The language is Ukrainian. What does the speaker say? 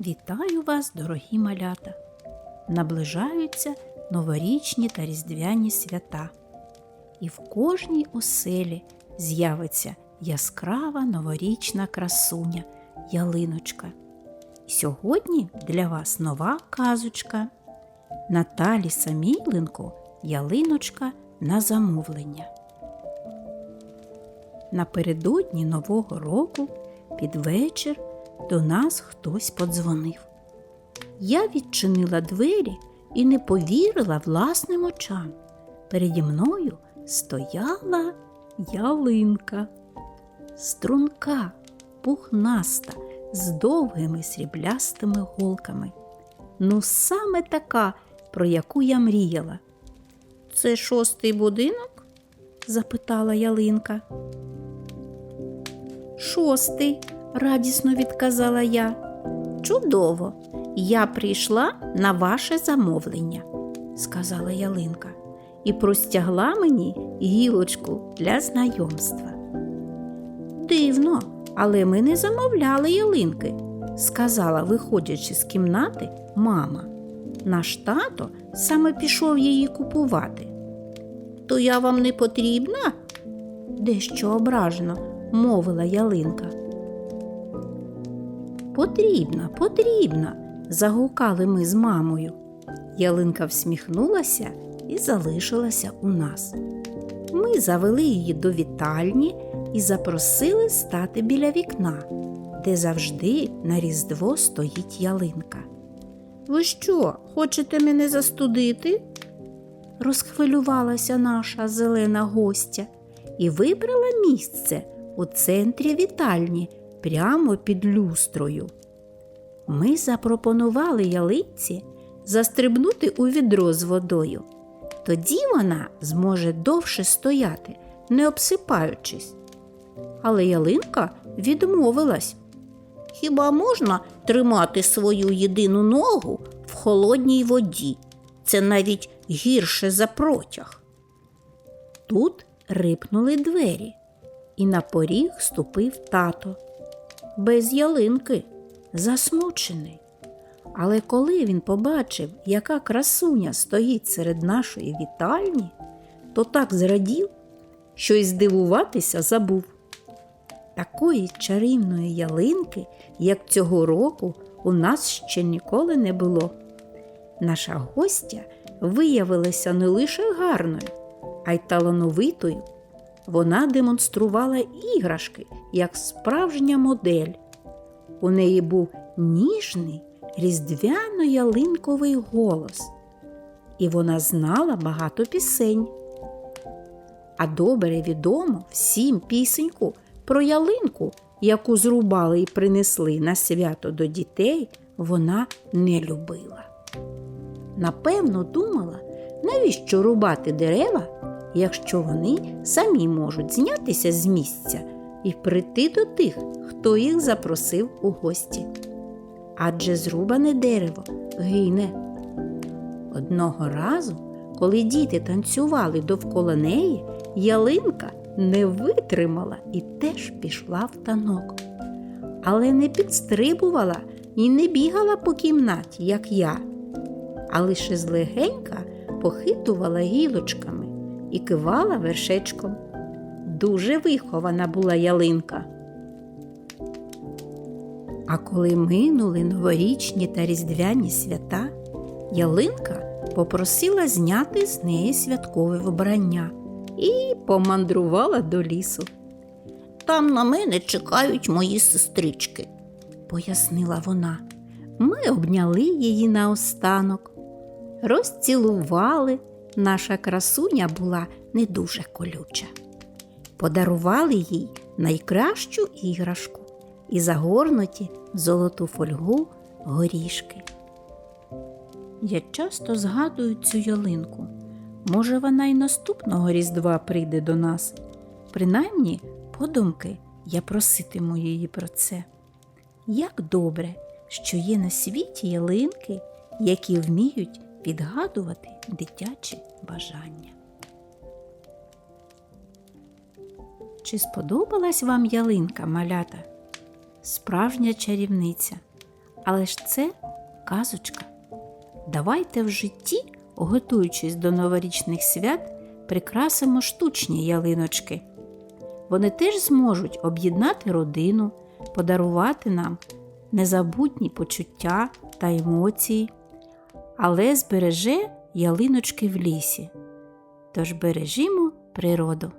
Вітаю вас, дорогі малята! Наближаються новорічні та різдвяні свята. І в кожній оселі з'явиться яскрава новорічна красуня ялиночка. Сьогодні для вас нова казочка. Наталі Самійленко Ялиночка на замовлення. Напередодні Нового року під вечір до нас хтось подзвонив. Я відчинила двері і не повірила власним очам. Переді мною стояла ялинка, струнка, пухнаста, з довгими сріблястими голками. Ну, саме така, про яку я мріяла. Це шостий будинок? запитала ялинка. Шостий, радісно відказала я. Чудово, я прийшла на ваше замовлення, сказала ялинка, і простягла мені гілочку для знайомства. Дивно, але ми не замовляли ялинки, сказала, виходячи з кімнати, мама. Наш тато саме пішов її купувати. То я вам не потрібна? дещо ображено мовила ялинка. Потрібна, потрібна, загукали ми з мамою. Ялинка всміхнулася і залишилася у нас. Ми завели її до вітальні і запросили стати біля вікна, де завжди на Різдво стоїть ялинка. Ви що, хочете мене застудити? розхвилювалася наша зелена гостя і вибрала місце у центрі вітальні прямо під люстрою. Ми запропонували ялинці застрибнути у відро з водою. Тоді вона зможе довше стояти, не обсипаючись. Але ялинка відмовилась. Хіба можна тримати свою єдину ногу в холодній воді? Це навіть гірше за протяг. Тут рипнули двері, і на поріг ступив тато. Без ялинки, засмучений. Але коли він побачив, яка красуня стоїть серед нашої вітальні, то так зрадів, що й здивуватися забув. Такої чарівної ялинки, як цього року, у нас ще ніколи не було. Наша гостя виявилася не лише гарною, а й талановитою. Вона демонструвала іграшки як справжня модель. У неї був ніжний різдвяно-ялинковий голос, і вона знала багато пісень. А добре відомо всім пісеньку про ялинку, яку зрубали і принесли на свято до дітей, вона не любила. Напевно, думала, навіщо рубати дерева, якщо вони самі можуть знятися з місця і прийти до тих, хто їх запросив у гості. Адже зрубане дерево гине. Одного разу, коли діти танцювали довкола неї, ялинка не витримала і теж пішла в танок. Але не підстрибувала і не бігала по кімнаті, як я, а лише злегенька похитувала гілочками і кивала вершечком. Дуже вихована була ялинка. А коли минули новорічні та різдвяні свята, ялинка попросила зняти з неї святкове вбрання і помандрувала до лісу. Там на мене чекають мої сестрички, пояснила вона. Ми обняли її наостанок, розцілували. Наша красуня була не дуже колюча. Подарували їй найкращу іграшку і загорнуті в золоту фольгу горішки. Я часто згадую цю ялинку. Може, вона й наступного Різдва прийде до нас. Принаймні, подумки, я проситиму її про це. Як добре, що є на світі ялинки, які вміють відгадувати дитячі бажання. Чи сподобалась вам ялинка, малята? Справжня чарівниця. Але ж це казочка. Давайте в житті, готуючись до новорічних свят, прикрасимо штучні ялиночки. Вони теж зможуть об'єднати родину, подарувати нам незабутні почуття та емоції, але збереже ялиночки в лісі. Тож бережімо природу.